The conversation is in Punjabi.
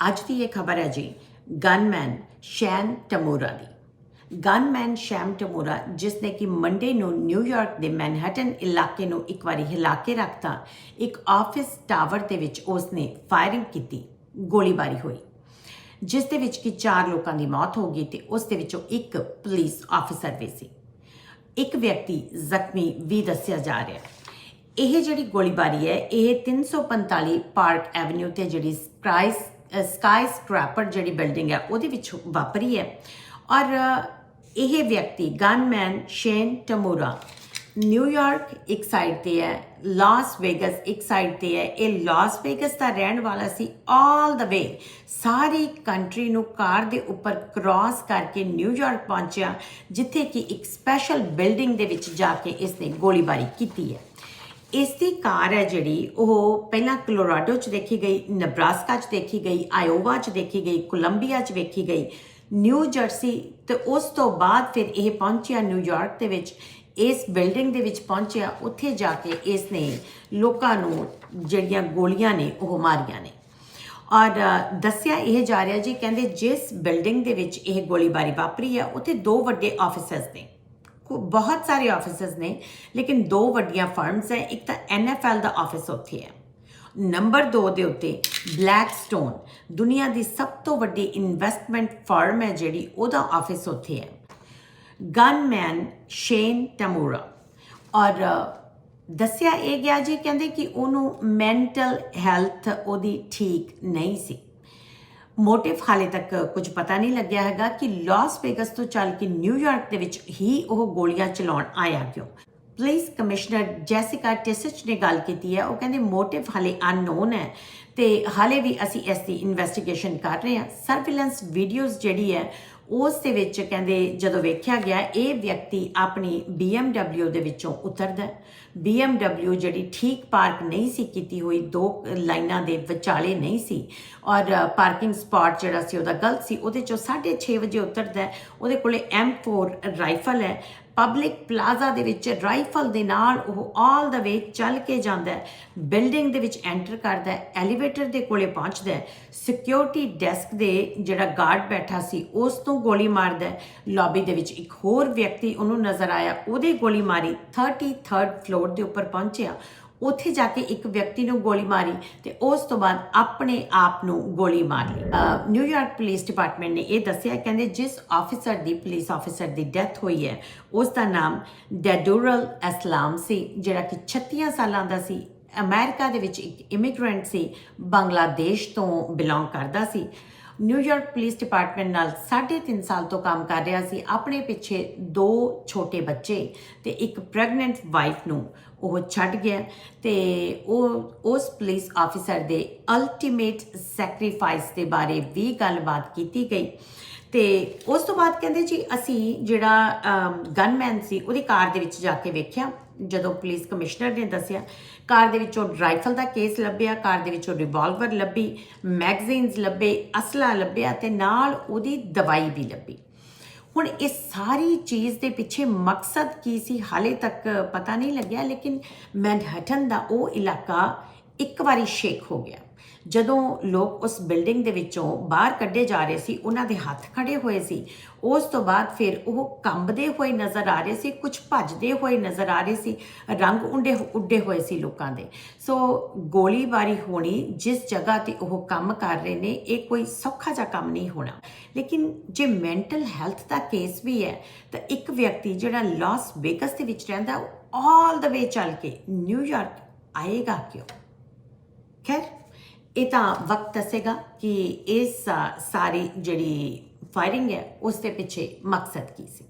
ਅੱਜ ਦੀ ਇਹ ਖਬਰ ਹੈ ਜੀ ਗਨਮੈਨ ਸ਼ੈਨ ਟਮੋਰਾ ਦੀ। ਗਨਮੈਨ ਸ਼ੈਮ ਟਮੋਰਾ ਜਿਸ ਨੇ ਕਿ ਮੰਡੇ ਨੂੰ ਨਿਊਯਾਰਕ ਦੇ ਮੈਨਹਟਨ ਇਲਾਕੇ ਨੂੰ ਇੱਕ ਵਾਰੀ ਹਿਲਾ ਕੇ ਰੱਖਤਾ, ਇੱਕ ਆਫਿਸ ਟਾਵਰ ਦੇ ਵਿੱਚ ਉਸ ਨੇ ਫਾਇਰਿੰਗ ਕੀਤੀ, ਗੋਲੀਬਾਰੀ ਹੋਈ। ਜਿਸ ਦੇ ਵਿੱਚ ਕਿ ਚਾਰ ਲੋਕਾਂ ਦੀ ਮੌਤ ਹੋ ਗਈ ਤੇ ਉਸ ਦੇ ਵਿੱਚੋਂ ਇੱਕ ਪੁਲਿਸ ਆਫੀਸਰ ਵੀ ਸੀ। ਇੱਕ ਵਿਅਕਤੀ ਜ਼ਖਮੀ ਵੀ ਦੱਸਿਆ ਜਾ ਰਿਹਾ ਹੈ। ਇਹ ਜਿਹੜੀ ਗੋਲੀਬਾਰੀ ਹੈ, ਇਹ 345 ਪਾਰਕ ਐਵਨਿਊ ਤੇ ਜਿਹੜੀ ਸਪਰਾਈਸ ਸਕਾਈ ਸਕ੍ਰੈਪਰ ਜਿਹੜੀ ਬਿਲਡਿੰਗ ਹੈ, ਉਹਦੇ ਵਿੱਚ ਵਾਪਰੀ ਹੈ। ਔਰ ਇਹ ਵਿਅਕਤੀ ਗਨਮੈਨ ਸ਼ੇਨ ਟਮੋਰਾ ਨਿਊਯਾਰਕ ਇੱਕ ਸਾਈਡ ਤੇ ਹੈ ਲਾਸ ਵੇਗਸ ਇੱਕ ਸਾਈਡ ਤੇ ਹੈ। ਇਹ ਲਾਸ ਵੇਗਸ ਦਾ ਰਹਿਣ ਵਾਲਾ ਸੀ ਆਲ ਦਾ ਵੇ ਸਾਰੀ ਕੰਟਰੀ ਨੂੰ ਕਾਰ ਦੇ ਉੱਪਰ ਕ੍ਰਾਸ ਕਰਕੇ ਨਿਊਯਾਰਕ ਪਹੁੰਚਿਆ, ਜਿੱਥੇ ਕਿ ਇੱਕ ਸਪੈਸ਼ਲ ਬਿਲਡਿੰਗ ਦੇ ਵਿੱਚ ਜਾ ਕੇ ਇਸ ਨੇ ਗੋਲੀਬਾਰੀ ਕੀਤੀ ਹੈ। ਇਸ ਦੀ ਕਾਰ ਹੈ ਜਿਹੜੀ, ਉਹ ਪਹਿਲਾਂ ਕਲੋਰਾਡੋ ਚ ਦੇਖੀ ਗਈ, ਨਬਰਾਸਕਾ ਚ ਦੇਖੀ ਗਈ, ਆਇਓਵਾ ਚ ਦੇਖੀ ਗਈ, ਕੋਲੰਬੀਆ ਚ ਵੇਖੀ ਗਈ, ਨਿਊ ਜਰਸੀ ਤੇ ਉਸ ਤੋਂ ਬਾਅਦ ਫਿਰ ਇਹ ਪਹੁੰਚਿਆ ਨਿਊਯਾਰਕ ਦੇ ਵਿੱਚ। ਇਸ ਬਿਲਡਿੰਗ ਦੇ ਵਿੱਚ ਪਹੁੰਚਿਆ, ਉੱਥੇ ਜਾ ਕੇ ਇਸ ਨੇ ਲੋਕਾਂ ਨੂੰ ਜਿਹੜੀਆਂ ਗੋਲੀਆਂ ਨੇ, ਉਹ ਮਾਰੀਆਂ ਨੇ। ਔਰ ਦੱਸਿਆ ਇਹ ਜਾ ਰਿਹਾ ਜੀ, ਕਹਿੰਦੇ ਜਿਸ ਬਿਲਡਿੰਗ ਦੇ ਵਿੱਚ ਇਹ ਗੋਲੀਬਾਰੀ ਵਾਪਰੀ ਹੈ, ਉੱਥੇ ਦੋ ਵੱਡੇ ਆਫਿਸਰਸ ਨੇ। ਬਹੁਤ ਸਾਰੇ ਆਫਿਸਰਸ ਨੇ, ਲੇਕਿਨ ਦੋ ਵੱਡੀਆਂ ਫਰਮਸ ਹੈ, ਇੱਕ ਤਾਂ NFL ਦਾ ਆਫਿਸ ਉੱਥੇ ਹੈ। ਨੰਬਰ 2 ਦੇ ਉੱਤੇ ਬਲੈਕਸਟੋਨ ਦੁਨੀਆ ਦੀ ਸਭ ਤੋਂ ਵੱਡੀ ਇਨਵੈਸਟਮੈਂਟ ਫਰਮ ਹੈ ਜਿਹੜੀ ਉਹਦਾ ਆਫਿਸ ਉੱਥੇ ਹੈ। ਗਨਮੈਨ ਸ਼ੇਨ ਟਮੂਰਾ ਔਰ ਦੱਸਿਆ ਇਹ ਗਿਆ ਜੀ, ਕਹਿੰਦੇ ਕਿ ਉਹਨੂੰ ਮੈਂਟਲ ਹੈਲਥ ਉਹਦੀ ਠੀਕ ਨਹੀਂ ਸੀ। ਮੋਟਿਵ ਹਾਲੇ ਤੱਕ ਕੁਝ ਪਤਾ ਨਹੀਂ ਲੱਗਿਆ ਹੈਗਾ ਕਿ ਲਾਸ ਵੇਗਸ ਤੋਂ ਚੱਲ ਕੇ ਨਿਊਯਾਰਕ ਦੇ ਵਿੱਚ ਹੀ ਉਹ ਗੋਲੀਆਂ ਚਲਾਉਣ ਆਇਆ ਕਿਉਂ? ਪੁਲਿਸ ਕਮਿਸ਼ਨਰ ਜੈਸਿਕਾ ਟਿਸਚ ਨੇ ਗੱਲ ਕੀਤੀ ਹੈ। ਉਹ ਕਹਿੰਦੇ ਮੋਟਿਵ ਹਾਲੇ ਅਨਨੋਨ ਹੈ ਤੇ ਹਾਲੇ ਵੀ ਅਸੀਂ ਇਸ ਦੀ ਇਨਵੈਸਟੀਗੇਸ਼ਨ ਕਰ ਰਹੇ ਹਾਂ। ਸਰਵੇਲੈਂਸ ਵੀਡੀਓਜ਼ ਜਿਹੜੀ ਹੈ ਉਸ ਦੇ ਵਿੱਚ ਕਹਿੰਦੇ ਜਦੋਂ ਵੇਖਿਆ ਗਿਆ, ਇਹ ਵਿਅਕਤੀ ਆਪਣੀ BMW ਦੇ ਵਿੱਚੋਂ ਉਤਰਦਾ ਹੈ। BMW ਜਿਹੜੀ ਠੀਕ ਪਾਰਕ ਨਹੀਂ ਸੀ ਕੀਤੀ ਹੋਈ, ਦੋ ਲਾਈਨਾਂ ਦੇ ਵਿਚਾਲੇ ਨਹੀਂ ਸੀ ਔਰ ਪਾਰਕਿੰਗ ਸਪਾਟ ਜਿਹੜਾ ਸੀ ਉਹਦਾ ਗਲਤ ਸੀ ਉਹਦੇ ਚੋਂ 6:30 ਵਜੇ ਉਤਰਦਾ ਹੈ। ਉਹਦੇ ਕੋਲੇ M4 ਰਾਈਫਲ ਹੈ ਪਬਲਿਕ ਪਲਾਜ਼ਾ ਦੇ ਵਿੱਚ ਰਾਈਫਲ ਦੇ ਨਾਲ ਉਹ ਆਲ ਦਾ ਵੇ ਚੱਲ ਕੇ ਜਾਂਦਾ ਹੈ। ਬਿਲਡਿੰਗ ਦੇ ਵਿੱਚ ਐਂਟਰ ਕਰਦਾ ਹੈ ਐਲੀਵੇਟਰ ਦੇ ਕੋਲੇ ਪਹੁੰਚਦਾ ਹੈ। ਸਿਕਿਉਰਿਟੀ ਡੈਸਕ ਦੇ ਜਿਹੜਾ ਗਾਰਡ ਬੈਠਾ ਸੀ, ਉਸ ਤੋਂ ਗੋਲੀ ਮਾਰਦਾ ਹੈ। ਲੌਬੀ ਦੇ ਵਿੱਚ ਇੱਕ ਹੋਰ ਵਿਅਕਤੀ ਉਹਨੂੰ ਨਜ਼ਰ ਆਇਆ, ਉਹਦੇ ਗੋਲੀ ਮਾਰੀ 33rd ਫਲੋਰ ਦੇ ਉੱਪਰ ਪਹੁੰਚਿਆ। ਉੱਥੇ ਜਾ ਕੇ ਇੱਕ ਵਿਅਕਤੀ ਨੂੰ ਗੋਲੀ ਮਾਰੀ ਤੇ ਉਸ ਤੋਂ ਬਾਅਦ ਆਪਣੇ ਆਪ ਨੂੰ ਗੋਲੀ ਮਾਰ ਲਈ। ਨਿਊਯਾਰਕ ਪੁਲਿਸ ਡਿਪਾਰਟਮੈਂਟ ਨੇ ਇਹ ਦੱਸਿਆ, ਕਹਿੰਦੇ ਜਿਸ ਆਫੀਸਰ ਦੀ ਪੁਲਿਸ ਆਫੀਸਰ ਦੀ ਡੈਥ ਹੋਈ ਹੈ, ਉਸ ਦਾ ਨਾਮ ਡੈਡੋਰਲ ਅਸਲਾਮ ਸੀ, ਜਿਹੜਾ ਕਿ 36 ਸਾਲਾਂ ਦਾ ਸੀ। ਅਮਰੀਕਾ ਦੇ ਵਿੱਚ ਇੱਕ ਇਮੀਗ੍ਰੈਂਟ ਸੀ, ਬੰਗਲਾਦੇਸ਼ ਤੋਂ ਬਿਲੋਂਗ ਕਰਦਾ ਸੀ। ਨਿਊਯਾਰਕ ਪੁਲਿਸ ਡਿਪਾਰਟਮੈਂਟ ਨਾਲ 3.5 ਸਾਲ ਤੋਂ ਕੰਮ ਕਰ ਰਿਹਾ ਸੀ, ਆਪਣੇ ਪਿੱਛੇ ਦੋ ਛੋਟੇ ਬੱਚੇ ਤੇ ਇੱਕ ਪ੍ਰੈਗਨੈਂਟ ਵਾਈਫ ਨੂੰ ਉਹ ਛੱਡ ਗਿਆ ਤੇ ਉਹ, ਉਸ ਪੁਲਿਸ ਆਫੀਸਰ ਦੇ ਅਲਟੀਮੇਟ ਸੈਕਰੀਫਾਈਸ ਦੇ ਬਾਰੇ ਵੀ ਗੱਲਬਾਤ ਕੀਤੀ ਗਈ। ਤੇ ਉਸ ਤੋਂ ਬਾਅਦ ਕਹਿੰਦੇ ਜੀ, ਅਸੀਂ ਜਿਹੜਾ ਗਨਮੈਨ ਸੀ, ਉਹਦੀ ਕਾਰ ਦੇ ਵਿੱਚ ਜਾ ਕੇ ਵੇਖਿਆ। ਜਦੋਂ ਪੁਲਿਸ ਕਮਿਸ਼ਨਰ ਨੇ ਦੱਸਿਆ, ਕਾਰ ਦੇ ਵਿੱਚੋਂ ਰਾਈਫਲ ਦਾ ਕੇਸ ਲੱਭਿਆ, ਕਾਰ ਦੇ ਵਿੱਚੋਂ ਰਿਵਾਲਵਰ ਲੱਭੀ ਮੈਗਜ਼ੀਨਸ ਲੱਭੇ, ਅਸਲਾ ਲੱਭਿਆ ਤੇ ਨਾਲ ਉਹਦੀ ਦਵਾਈ ਵੀ ਲੱਭੀ। ਹੁਣ ਇਹ ਸਾਰੀ ਚੀਜ਼ ਦੇ ਪਿੱਛੇ ਮਕਸਦ ਕੀ ਸੀ? ਹਾਲੇ ਤੱਕ ਪਤਾ ਨਹੀਂ ਲੱਗਿਆ, ਲੇਕਿਨ ਮੈਨਹਟਨ ਦਾ ਉਹ ਇਲਾਕਾ ਇੱਕ ਵਾਰੀ ਸ਼ੇਕ ਹੋ ਗਿਆ। ਜਦੋਂ ਲੋਕ ਉਸ ਬਿਲਡਿੰਗ ਦੇ ਵਿੱਚੋਂ ਬਾਹਰ ਕੱਢੇ ਜਾ ਰਹੇ ਸੀ, ਉਹਨਾਂ ਦੇ ਹੱਥ ਖੜੇ ਹੋਏ ਸੀ। ਉਸ ਤੋਂ ਬਾਅਦ ਫਿਰ ਉਹ ਕੰਬਦੇ ਹੋਏ ਨਜ਼ਰ ਆ ਰਹੇ ਸੀ, ਕੁਝ ਭੱਜਦੇ ਹੋਏ ਨਜ਼ਰ ਆ ਰਹੇ ਸੀ, ਰੰਗ ਉੰਡੇ ਉੱਡੇ ਹੋਏ ਸੀ ਲੋਕਾਂ ਦੇ। ਸੋ ਗੋਲੀਬਾਰੀ ਹੋਣੀ, ਜਿਸ ਜਗ੍ਹਾ ਤੇ ਉਹ ਕੰਮ ਕਰ ਰਹੇ ਨੇ, ਇਹ ਕੋਈ ਸੌਖਾ ਜਿਹਾ ਕੰਮ ਨਹੀਂ ਹੋਣਾ। ਲੇਕਿਨ ਜੇ ਮੈਂਟਲ ਹੈਲਥ ਦਾ ਕੇਸ ਵੀ ਹੈ, ਤਾਂ ਇੱਕ ਵਿਅਕਤੀ ਜਿਹੜਾ ਲਾਸ ਵੇਗਸ ਦੇ ਵਿੱਚ ਰਹਿੰਦਾ ਆਲ ਦਾ ਵੇ ਚੱਲ ਕੇ ਨਿਊਯਾਰਕ ਆਏਗਾ ਕਿਉਂ? ਖੈਰ ਇਹ ਤਾਂ ਵਕਤ ਦੱਸੇਗਾ ਕਿ ਇਸ ਸਾਰੀ ਜਿਹੜੀ ਫਾਇਰਿੰਗ ਹੈ, ਉਸ ਦੇ ਪਿੱਛੇ ਮਕਸਦ ਕੀ ਸੀ?